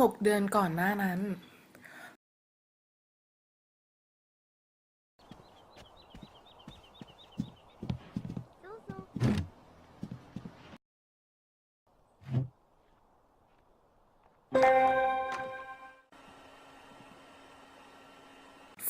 หกเดือนก่อนหน้านั้น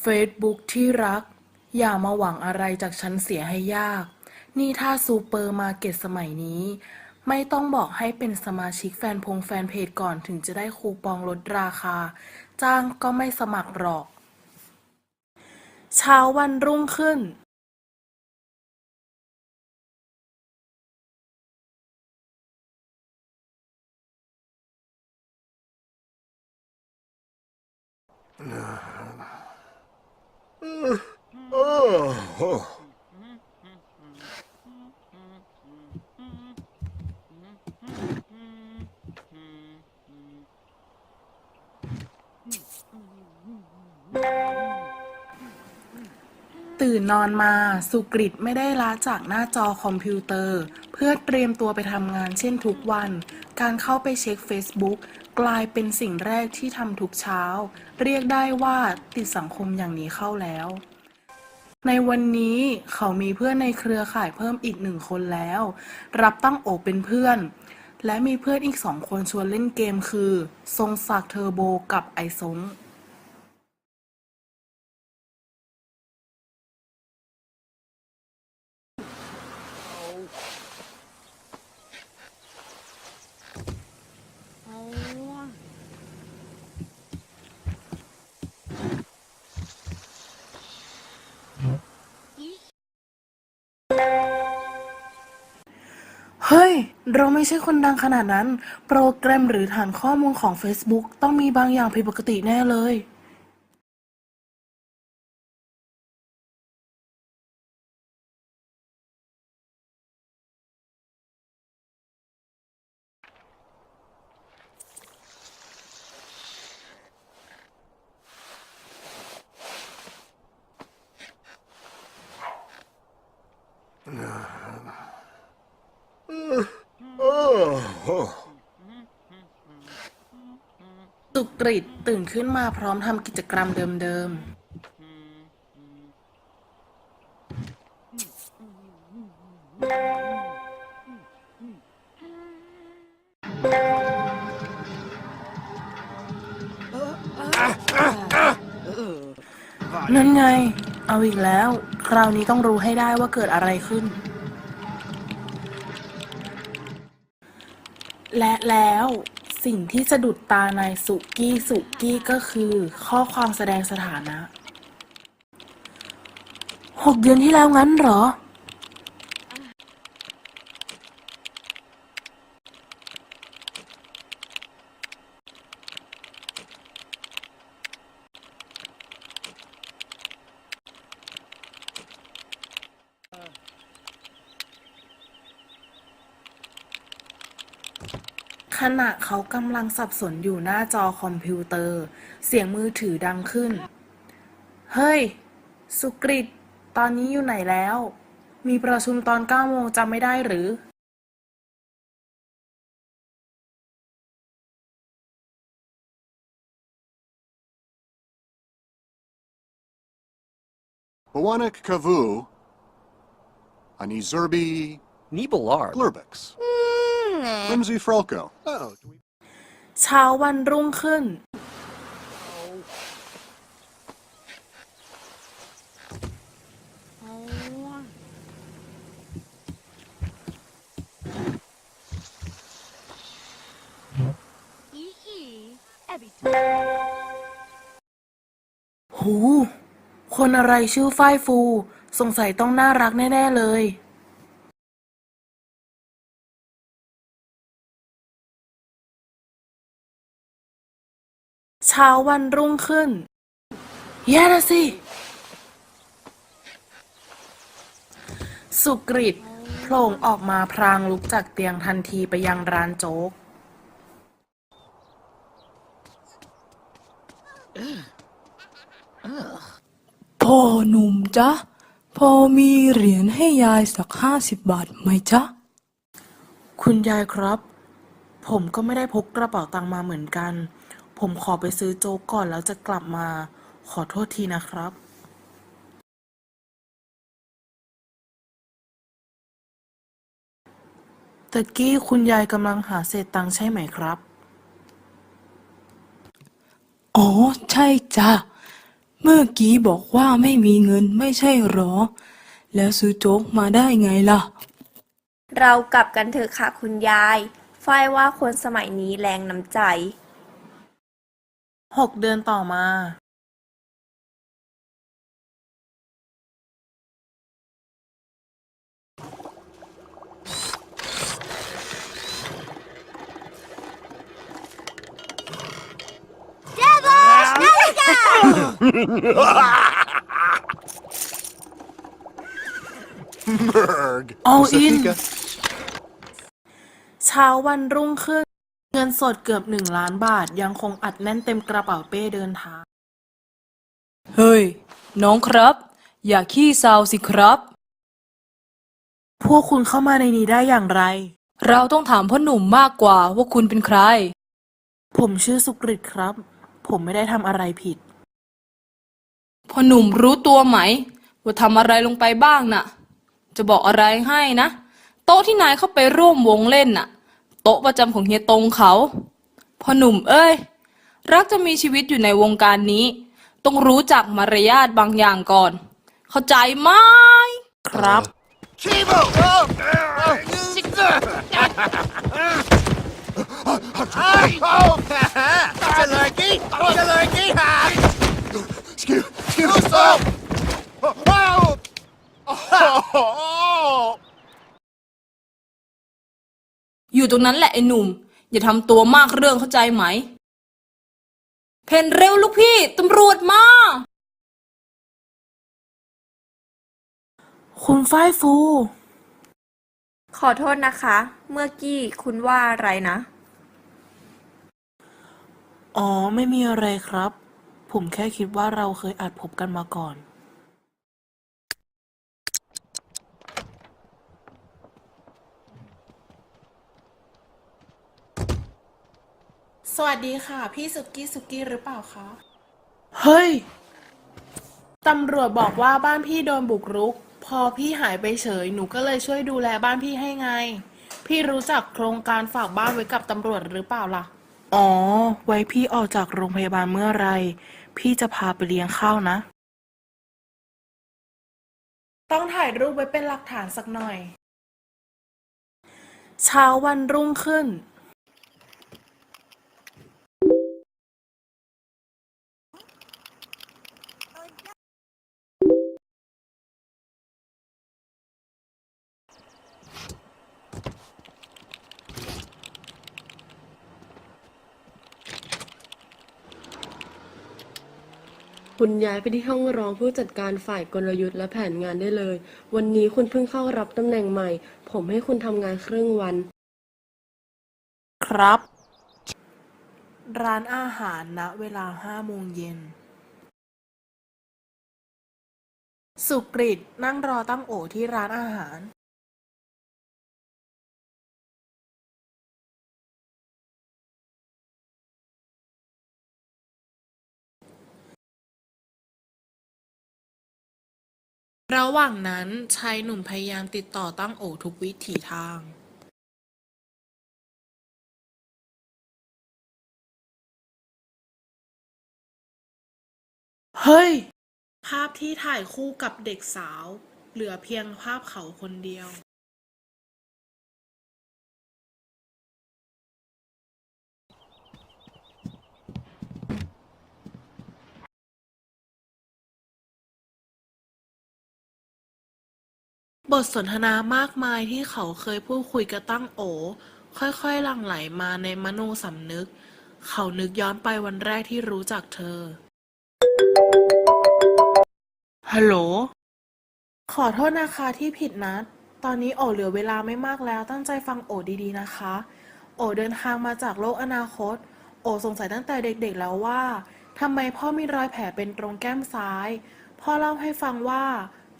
เฟซบุ๊กที่รัก อย่ามาหวังอะไรจากฉันเสียให้ยาก นี่ถ้าซูเปอร์มาร์เก็ตสมัยนี้ ไม่ต้องบอกให้เป็นสมาชิกแฟนพงแฟนเพจก่อนถึงจะได้คูปองลดราคา จ้างก็ไม่สมัครหรอก เช้าวันรุ่งขึ้น ตื่นนอนมา สุกริตไม่ได้ล้าจากหน้าจอคอมพิวเตอร์ เพื่อเตรียมตัวไปทำงานเช่นทุกวัน การเข้าไปเช็ค Facebook กลายเป็นสิ่งแรกที่ทำทุกเช้า เรียกได้ว่าติดสังคมอย่างนี้เข้าแล้ว ในวันนี้เขามีเพื่อนในเครือข่ายเพิ่มอีกหนึ่งคนแล้ว รับตั้งโอบเป็นเพื่อน และมีเพื่อนอีกสองคนชวนเล่นเกมคือ ทรงศักดิ์เทอร์โบกับไอซง เฮ้ย เราไม่ใช่คนดังขนาดนั้น โปรแกรมหรือฐานข้อมูลของ Facebook ต้องมีบางอย่างผิดปกติแน่เลย สุกริตตื่นขึ้นมาพร้อมทำกิจกรรมเดิมๆ นั่นไง เอาอีกแล้ว คราวนี้ต้องรู้ให้ได้ว่าเกิดอะไรขึ้น และแล้ว สิ่งที่สะดุดตานายสุกี้สุกี้ก็คือข้อความแสดงสถานะหกเดือนที่แล้วงั้นเหรอ ขณะเขากำลังสับสนอยู่หน้าจอคอมพิวเตอร์ เสียงมือถือดังขึ้น เฮ้ย สุกริตตอนนี้อยู่ไหนแล้ว มีประชุมตอน9โมงจำไม่ได้หรือ Bawanek Kavu, Ani Zerbi, Nibelar. Glurbix, Rimsey Frelko. Oh, do we- เช้าวันรุ่งขึ้น หู คนอะไรชื่อฝ้ายฟู สงสัยต้องน่ารักแน่ ๆ เลย ช้าวันรุ่งขึ้น แย่ละสิ สุกริตโผล่งออกมาพรางลุกจากเตียงทันทีไปยังร้านโจ๊ก พ่อหนุ่มจ๊ะ พอมีเหรียญให้ยายสักห้าสิบบาทไหมจ๊ะ คุณยายครับ ผมก็ไม่ได้พกกระเป๋าตังค์มาเหมือนกัน ผมขอไปซื้อโจ๊กก่อนแล้วจะกลับมา ขอโทษทีนะครับตะกี้คุณยายกำลังหาเศษตังค์ใช่ไหมครับ อ๋อ ใช่จ้ะ เมื่อกี้บอกว่าไม่มีเงินไม่ใช่หรอ แล้วซื้อโจ๊กมาได้ไงล่ะ เรากลับกันเถอะค่ะคุณยาย ฝ้ายว่าคนสมัยนี้แรงน้ำใจ หกเดือนต่อมา Merg. All What's the in. fika? เช้าวันรุ่งขึ้นเงิ นสดเกือบหนึ่งล้านบาทยังคงอัดแน่นเต็มกระเป๋าเป้เดินทาง เฮ้ย น้องครับ อย่าขี้เศร้าสิครับ พวกคุณเข้ามาในนี้ได้อย่างไร เราต้องถามพ่อหนุ่มมากกว่าว่าคุณเป็นใคร ผมชื่อสุกฤตครับ ผมไม่ได้ทำอะไรผิด พ่อหนุ่มรู้ตัวไหม ว่าทำอะไรลงไปบ้างน่ะ จะบอกอะไรให้นะ โต๊ะที่นายเข้าไปร่วมวงเล่นน่ะโต๊ะประจำของเฮียตงเขาพ่อหนุ่มเอ้ย รักจะมีชีวิตอยู่ในวงการนี้ ต้องรู้จักมารยาทบางอย่างก่อน เข้าใจไหมครับ Kibo! Oh! Oh! Jalurky! Jalurky! Excuse, excuse me. Oh! Oh! อยู่ตรงนั้นแหละไอ้หนุ่ม อย่าทำตัวมากเรื่องเข้าใจไหม เพนเร็วลูกพี่ ตำรวจมา คุณฝ้ายฟู ขอโทษนะคะ เมื่อกี้คุณว่าอะไรนะ อ๋อ ไม่มีอะไรครับ ผมแค่คิดว่าเราเคยอาจพบกันมาก่อน สวัสดีค่ะ พี่สุกี้สุกี้หรือเปล่าคะ เฮ้ย ตำรวจบอกว่าบ้านพี่โดนบุกรุก พอพี่หายไปเฉย หนูก็เลยช่วยดูแลบ้านพี่ให้ไง พี่รู้จักโครงการฝากบ้านไว้กับตำรวจหรือเปล่าล่ะ อ๋อ ไว้พี่ออกจากโรงพยาบาลเมื่อไหรพี่จะพาไปเลี้ยงข้าวนะ ต้องถ่ายรูปไว้เป็นหลักฐานสักหน่อย เช้าวันรุ่งขึ้น คุณย้ายไปที่ห้องรองผู้จัดการฝ่ายกลยุทธ์และแผนงานได้เลย วันนี้คุณเพิ่งเข้ารับตำแหน่งใหม่ ผมให้คุณทำงานครึ่งวัน ครับ ร้านอาหารณเวลาห้าโมงเย็น สุกริตนั่งรอตั้มโอที่ร้านอาหาร ระหว่างนั้นชายหนุ่มพยายามติดต่อตั้งโอทุกวิถีทางเฮ้ย ภาพที่ถ่ายคู่กับเด็กสาว เหลือเพียงภาพเขาคนเดียว บทสนทนามากมายที่เขาเคยพูดคุยกับตั้งโอ ค่อยๆหลั่งไหลมาในมโนสำนึก เขานึกย้อนไปวันแรกที่รู้จักเธอ ฮัลโหล ขอโทษนะคะที่ผิดนัด ตอนนี้โอเหลือเวลาไม่มากแล้วตั้งใจฟังโอดีๆนะคะ โอเดินทางมาจากโลกอนาคต โอสงสัยตั้งแต่เด็กๆแล้วว่าทำไมพ่อมีรอยแผลเป็นตรงแก้มซ้าย พ่อเล่าให้ฟังว่า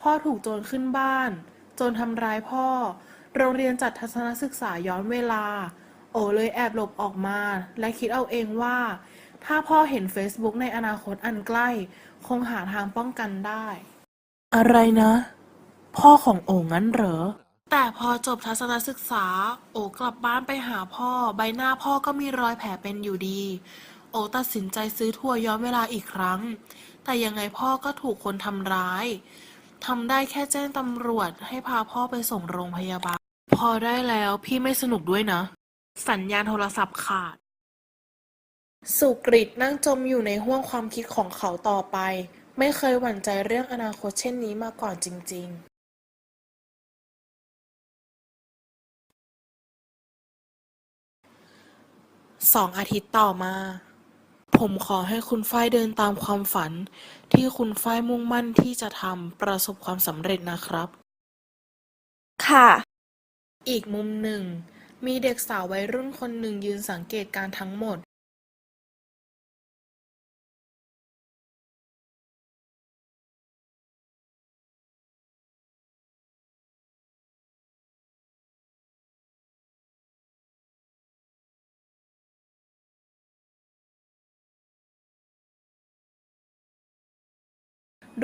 พ่อถูกโจรขึ้นบ้านโจรทำร้ายพ่อ โรงเรียนจัดทัศนศึกษาย้อนเวลา โอเลยแอบหลบออกมา และคิดเอาเองว่า ถ้าพ่อเห็น Facebook ในอนาคตอันใกล้ คงหาทางป้องกันได้ อะไรนะ พ่อของโองั้นเหรอ แต่พอจบทัศนศึกษา โอกลับบ้านไปหาพ่อ ใบหน้าพ่อก็มีรอยแผลเป็นอยู่ดี โอตัดสินใจซื้อทัวร์ย้อนเวลาอีกครั้ง แต่ยังไงพ่อก็ถูกคนทำร้าย ทำได้แค่แจ้งตำรวจให้พาพ่อไปส่งโรงพยาบาล พอได้แล้วพี่ไม่สนุกด้วยนะ สัญญาณโทรศัพท์ขาด สุกริตนั่งจมอยู่ในห้วงความคิดของเขาต่อไป ไม่เคยหวั่นใจเรื่องอนาคตเช่นนี้มาก่อนจริง ๆสองอาทิตย์ต่อมา ผมขอให้คุณฝ้ายเดินตามความฝัน ที่คุณฝ้ายมุ่งมั่นที่จะทำประสบความสำเร็จนะครับ ค่ะ อีกมุมหนึ่ง มีเด็กสาววัยรุ่นคนหนึ่งยืนสังเกตการณ์ทั้งหมด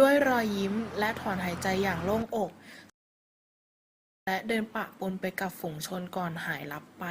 ด้วยรอยยิ้มและถอนหายใจอย่างโล่งอก และเดินปะปนไปกับฝูงชนก่อนหายลับไป